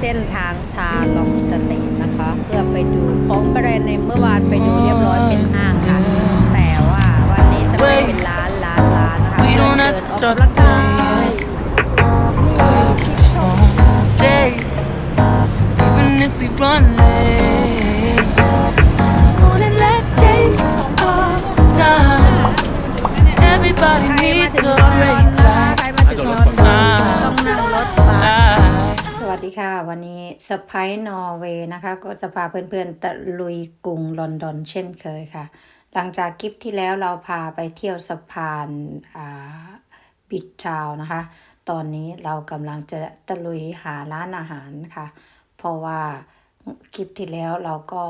เส้นทางชาลองสเตทนะคะ เพื่อไปดูของแบรนด์ในเมื่อวานไปดูเรียบร้อยเป็นห้างค่ะ แต่ว่าวันนี้จะไปเป็นร้านร้านร้านนะคะ We don't เดิ have น to ออก start กำลังกาย Stay, even if we วัสดีค่ะ วันนี้สไปนอร์เวย์นะคะ ก็จะพาเพื่อนๆตะลุยกรุงลอนดอนเช่นเคยค่ะ หลังจากคลิปที่แล้วเราพาไปเที่ยวสะพานอ่าบิดทาวน์นะคะ ตอนนี้เรากำลังจะตะลุยหาร้านอาหารค่ะ เพราะว่าคลิปที่แล้วเราก็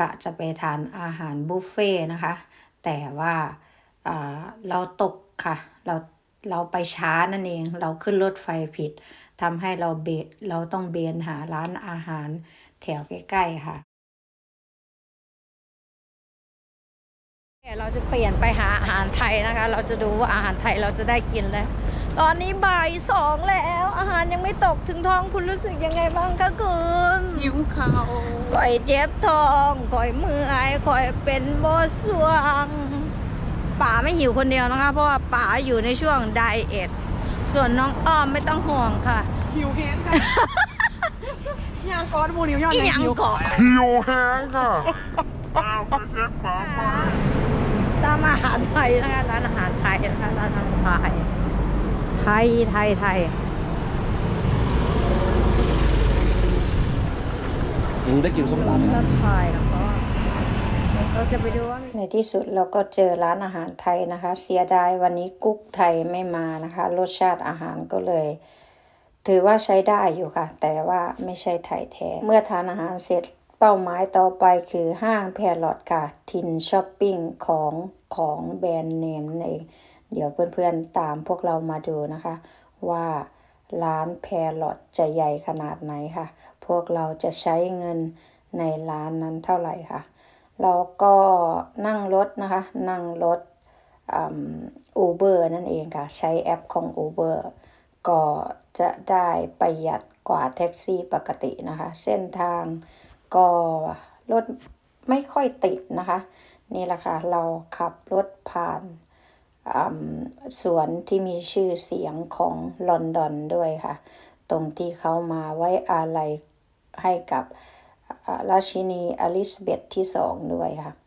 กะจะไปทานอาหารบุฟเฟ่ต์นะคะ แต่ว่าอ่าเราตกค่ะ เราเราไปช้านั่นเอง เราขึ้นรถไฟผิด ทำให้เราเบนเราต้องเบนหาร้านอาหารแถวใกล้ๆค่ะเราจะเปลี่ยนไปหาอาหารไทยนะคะ เราจะดูว่าอาหารไทยเราจะได้กินแล้ว ตอนนี้บ่ายสองแล้ว อาหารยังไม่ตกถึงท้องคุณรู้สึกยังไงบ้างคะคุณหิวข้าวก่อยเจ็บท้องก่อยเมื่อยก่อยเป็นโบสวงป๋าไม่หิวคนเดียวนะคะ เพราะว่าป๋าอยู่ในช่วงไดเอท ส่วนน้องอ้อมไม่ต้องห่วงค่ะ หิวแห้งค่ะยางก้อนหมูเหนียวย้อนอีแดหยังหิวก่อนหิวแห้งค่ะเอาไปเช็คฝามาตามอาหารไทยนะคะร้านอาหารไทยนะคะร้านอาหารไทยไทยไทยไทยมึงได้กินส้มตำร้านไทยแล้วก็ เราจะไปดูว่าในที่สุดเราก็เจอร้านอาหารไทยนะคะ เสียดายวันนี้กุ๊กไทยไม่มานะคะ รสชาติอาหารก็เลย ถือว่าใช้ได้อยู่ค่ะ แต่ว่าไม่ใช่ไทยแท้ เมื่อทานอาหารเสร็จเป้าหมายต่อไปคือห้างแพรลอตค่ะทินช้อปปิ้งของของแบรนด์เนมนั่นเดี๋ยวเพื่อนๆตามพวกเรามาดูนะคะ ว่าร้านแพรลอตจะใหญ่ขนาดไหนค่ะ พวกเราจะใช้เงินในร้านนั้นเท่าไหร่ค่ะ เราก็นั่งรถนะคะ นั่งรถอูเบอร์นั่นเองค่ะ ใช้แอปของ Uber ก็จะได้ประหยัดกว่าแท็กซี่ปกตินะคะ เส้นทางก็รถไม่ค่อยติดนะคะ นี่แหละค่ะ เราขับรถผ่านอืมสวนที่มีชื่อเสียงของลอนดอนด้วยค่ะ ตรงที่เขามาไว้อาลัยให้กับ ราชินีอลิซาเบธที่สองด้วยค่ะ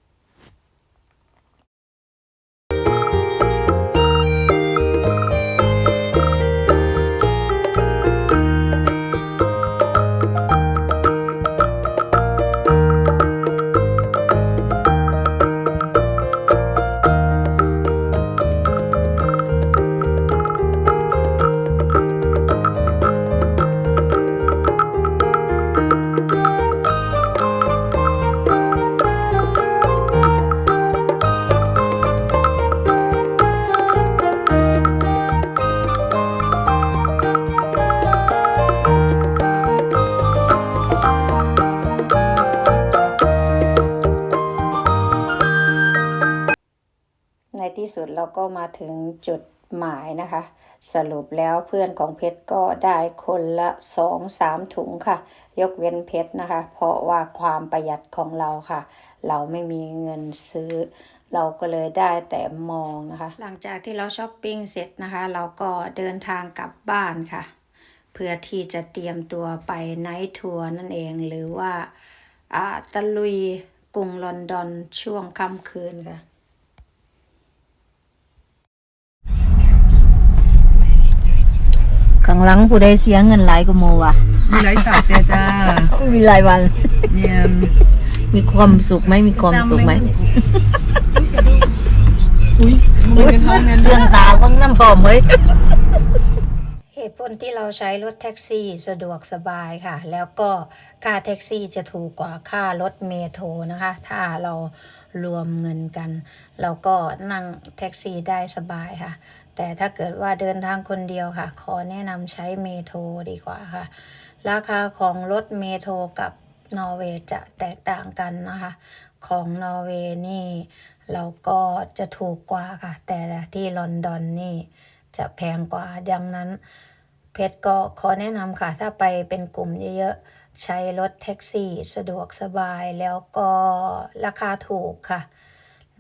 สุดเราก็มาถึงจุดหมายนะคะ สรุปแล้วเพื่อนของเพชรก็ได้คนละสองสามถุงค่ะ ยกเว้นเพชรนะคะ เพราะว่าความประหยัดของเราค่ะ เราไม่มีเงินซื้อ เราก็เลยได้แต่มองนะคะ หลังจากที่เราช้อปปิ้งเสร็จนะคะ เราก็เดินทางกลับบ้านค่ะ เพื่อที่จะเตรียมตัวไปไนท์ทัวร์นั่นเองหรือว่าอาตะลุยกรุงลอนดอนช่วงค่ำคืนค่ะางหลังผู้ใดเสียเงินหลายก็โมวะมีไรสัตว์แต่จ้ามีรายวันเนี่ยมีความสุขไหมมีความสุขไหมอุ้ยมันเป็นท้องแม่นเรื่องตาของน้ำพอมเฮ้ย เหตุผลที่เราใช้รถแท็กซี่สะดวกสบายค่ะ แล้วก็ค่าแท็กซี่จะถูกกว่าค่ารถเมโทรนะคะ ถ้าเรารวมเงินกัน เราก็นั่งแท็กซี่ได้สบายค่ะ แต่ถ้าเกิดว่าเดินทางคนเดียวค่ะ ขอแนะนำใช้เมโทรดีกว่าค่ะ ราคาของรถเมโทรกับนอร์เวย์จะแตกต่างกันนะคะ ของนอร์เวย์นี่เราก็จะถูกกว่าค่ะ แต่ที่ลอนดอนนี่จะแพงกว่าดังนั้น เพชรก็ขอแนะนำค่ะ ถ้าไปเป็นกลุ่มเยอะๆ ใช้รถแท็กซี่สะดวกสบายแล้วก็ราคาถูกค่ะ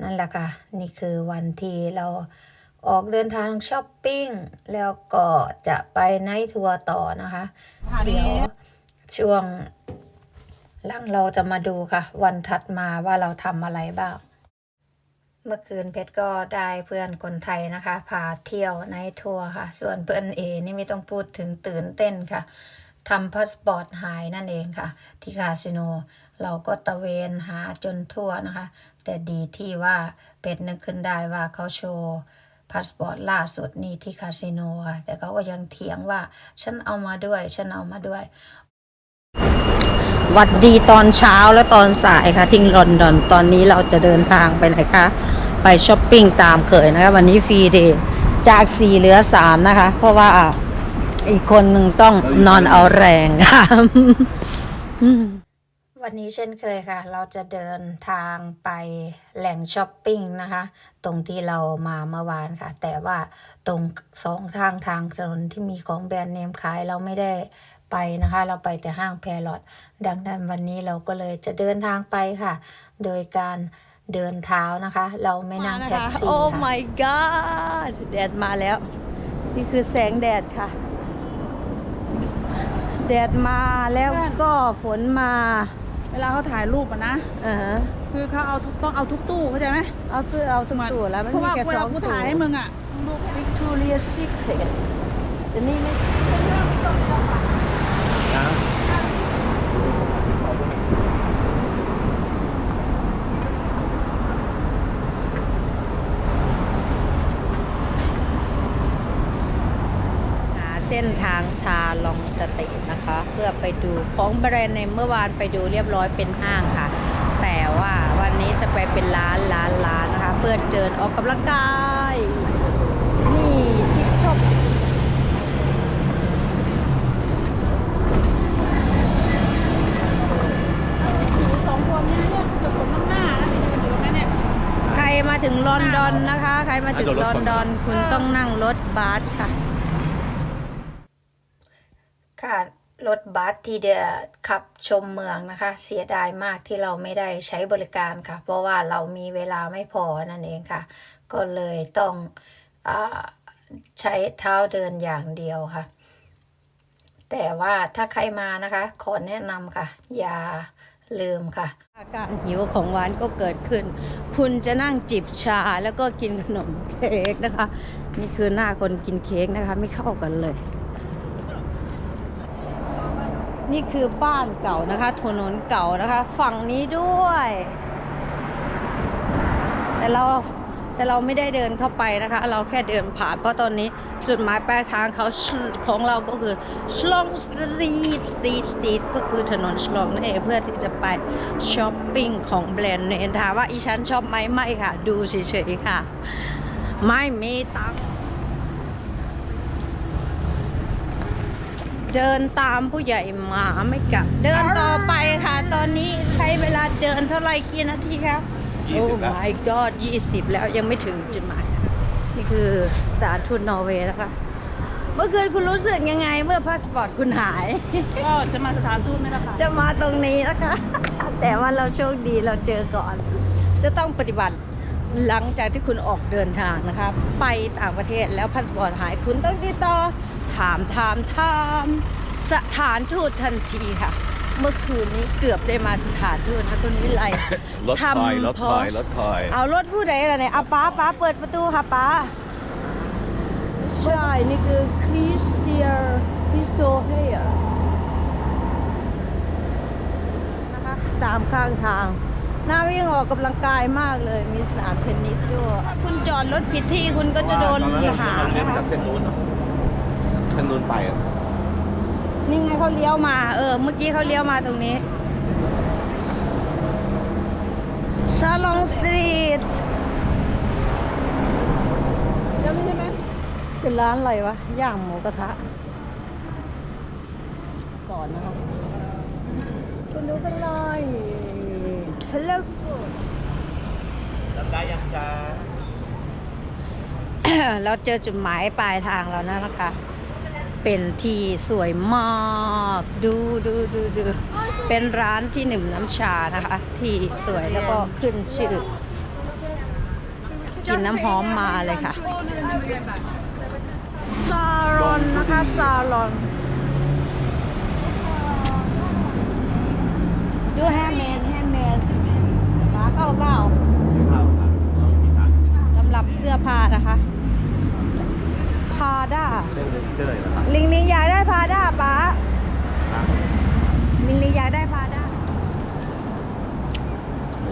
นั่นแหละค่ะ นี่คือวันที่เราออกเดินทางช้อปปิ้ง แล้วก็จะไปไนท์ทัวร์ต่อนะคะ เดี๋ยวช่วงหลังเราจะมาดูค่ะ วันถัดมาว่าเราทำอะไรบ้าง เมื่อคืนเพชรก็ได้เพื่อนคนไทยนะคะพาเที่ยวไนทัวร์ค่ะ ส่วนเพื่อนเอนี่ไม่ต้องพูดถึงตื่นเต้นค่ะทำพาสปอร์ตหายนั่นเองค่ะ ที่คาสิโน เราก็ตะเวนหาจนทั่วนะคะ แต่ดีที่ว่าเป็ดนึกขึ้นได้ว่าเขาโชว์พาสปอร์ตล่าสุดนี่ที่คาสิโนค่ะแต่เขาก็ยังเถียงว่าฉันเอามาด้วย ฉันเอามาด้วยวัดดีตอนเช้าและตอนสายค่ะที่ลอนดอนตอนนี้เราจะเดินทางไปไหนคะ ไปช้อปปิ้งตามเคยนะคะวันนี้ฟรีเดย์จากสี่เหลือสามนะคะ เพราะว่าอีกคนหนึ่งต้องนอนเอาแรงค่ะวันนี้เช่นเคยค่ะ เราจะเดินทางไปแหล่งช้อปปิ้งนะคะ ตรงที่เรามาเมื่อวานค่ะ แต่ว่าตรงสองทางทางถนนที่มีของแบรนด์เนมขายเราไม่ได้ไปนะคะ เราไปแต่ห้างแพรลอตดังนั้นวันนี้เราก็เลยจะเดินทางไปค่ะ โดยการ เดินเท้านะคะ เราไม่นั่งแท็กซี่โอ้ค่ะ my god แดดมาแล้ว นี่คือแสงแดดค่ะ แดดมาแล้วก็ฝนมา เวลาเขาถ่ายรูปอะนะอ่าฮะคือเขาเอาทุกต้องเอาทุกตู้เข้าใจไหมเอาคือเอาทุกตัวแล้วมันเพราะมีว่าแค่เวสลาองกูตัวถ่ายให้มึงอะดู Victoria Secret แต่นี่ไม่หาเส้นทางชาลองสเตทนะคะ เพื่อไปดูของแบรนด์ในเมื่อวานไปดูเรียบร้อยเป็นห้างค่ะ แต่ว่าวันนี้จะไปเป็นร้านร้านร้านนะคะ เพื่อเดินออกกำลังกาย นี่ทิปช็อปสองคนเนี่ยเนี่ยเกือบสมน้ำหน้านะไปยืนอยู่ตรงนั้นเนี่ยใครมาถึงลอนดอนนะคะ ใครมาถึงลอนดอนคุณต้องนั่งรถบัสค่ะ ค่ะ รถบัสที่เดียขับชมเมืองนะคะ เสียดายมากที่เราไม่ได้ใช้บริการค่ะ เพราะว่าเรามีเวลาไม่พอนั่นเองค่ะ ก็เลยต้องอใช้เท้าเดินอย่างเดียวค่ะ แต่ว่าถ้าใครมานะคะ ขอแนะนำค่ะ อย่าลืมค่ะ อาการหิวของหวานก็เกิดขึ้น คุณจะนั่งจิบชาแล้วก็กินขนมเค้กนะคะ นี่คือหน้าคนกินเค้กนะคะ ไม่เข้ากันเลย นี่คือบ้านเก่านะคะถนนเก่านะคะ ฝั่งนี้ด้วย แต่เราแต่เราไม่ได้เดินเข้าไปนะคะ เราแค่เดินผ่าน เพราะตอนนี้จุดหมายปลายทางเขาของเราก็คือชลองสตรีทสตรีทสตรีทก็คือถนนชลองนั่นเองเพื่อที่จะไปช้อปปิ้งของแบรนด์เนมถามว่าอีฉันชอบไหมไม่ค่ะ ดูเฉยๆค่ะ ไม่มีตังค์ เดินตามผู้ใหญ่หมาไม่กลับเดินต่อไปค่ะ ตอนนี้ใช้เวลาเดินเท่าไหร่กี่นาทีครับโอ้ my god 20 แล้วยังไม่ถึงจุดหมายนี่คือสถานทูตนอร์เวย์นะคะ เมื่อคืนคุณรู้สึกยังไงเมื่อพาสปอร์ตคุณหาย ก็จะมาสถานทูตนี่แหละค่ะ จะมาตรงนี้นะคะ แต่ว่าเราโชคดีเราเจอก่อน จะต้องปฏิบัติหลังจากที่คุณออกเดินทางนะคะ ไปต่างประเทศแล้วพาสปอร์ตหายคุณต้องติดต่อ ถามถามถามสถานทูตทันทีค่ะ เมื่อคืนนี้เกือบได้มาสถานทูตนะตัวนี้ไรรถถอยรถถอยรถถอยเอารถผู้ใดล่ะเนี่ยเอาป้าป้าเปิดประตูค่ะป้าใช่ นี่คือคริสเตียคริสโตเฮียนะคะตามข้างทางหน้าวิ่งออกกำลังกายมากเลย มีสนามเทนนิสด้วยถ้าคุณจอดรถผิดที่คุณก็จะโดนตอนนั้นหาเราเลี้ยนะวจาคะกเส้นนู้น เหรอเส้นนู้นไปอะนี่ไงเขาเลี้ยวมา เออ เมื่อกี้เขาเลี้ยวมาตรงนี้ชาลองสตรีทเดี๋ยวนี้ใช่ไหมเป็นร้านอะไรวะ ย่างหมูกระทะ ก่อนนะครับ คุณดูกันเลย Hello Food แล้วได้ยังจ้า เราเจอจุดหมายปลายทางแล้วนะนะคะ เป็นที่สวยมากดูดูดูดูเป็นร้านที่หนึ่มน้ำชานะคะ ที่สวยแล้วก็ขึ้นชื่อกินน้ำหอมมาเลยค่ะซาลอนนะคะซาลอนดูแฮมเมดแฮมเมดหมาเก้าเก้าสำหรับเสื้อผ้านะคะ พาด้า เรื่องเชื่อเลยนะครับลิงลิงอยากได้พาด้าป๊าลิงลิงอยากได้พาด้า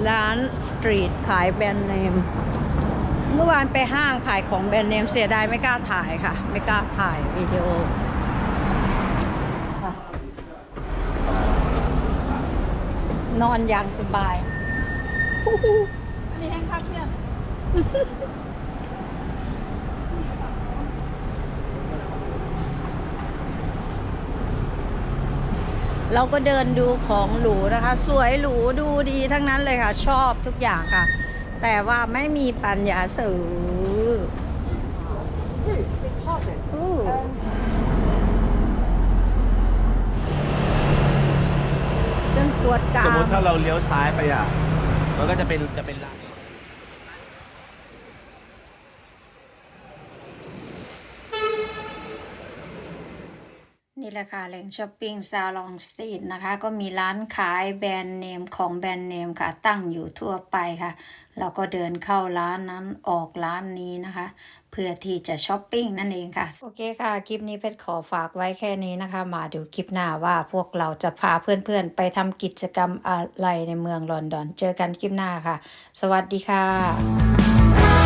ร้านสตรีทขายแบรนด์เนม เมื่อวานไปห้างขายของแบรนด์เนมเสียดายไม่กล้าถ่ายค่ะ ไม่กล้าถ่ายวิดีโอค่ะนอนอย่างสบาย อันนี้แห้งคักเพื่อน เราก็เดินดูของหรูนะคะ สวยหรูดูดีทั้งนั้นเลยค่ะ ชอบทุกอย่างค่ะ แต่ว่าไม่มีปัญญาซื้อจนปวดกราสมมติถ้าเราเลี้ยวซ้ายไปอะ มันก็จะเป็นจะเป็นร้าน นี่แหละค่ะแหล่งช้อปปิ้งซาลองสตรีทนะคะ ก็มีร้านขายแบรนด์เนมของแบรนด์เนมค่ะ ตั้งอยู่ทั่วไปค่ะ เราก็เดินเข้าร้านนั้นออกร้านนี้นะคะ เพื่อที่จะช้อปปิ้งนั่นเองค่ะ โอเคค่ะ คลิปนี้เพชรขอฝากไว้แค่นี้นะคะ มาดูคลิปหน้าว่าพวกเราจะพาเพื่อนๆ ไปทำกิจกรรมอะไรในเมืองลอนดอน เจอกันคลิปหน้าค่ะ สวัสดีค่ะ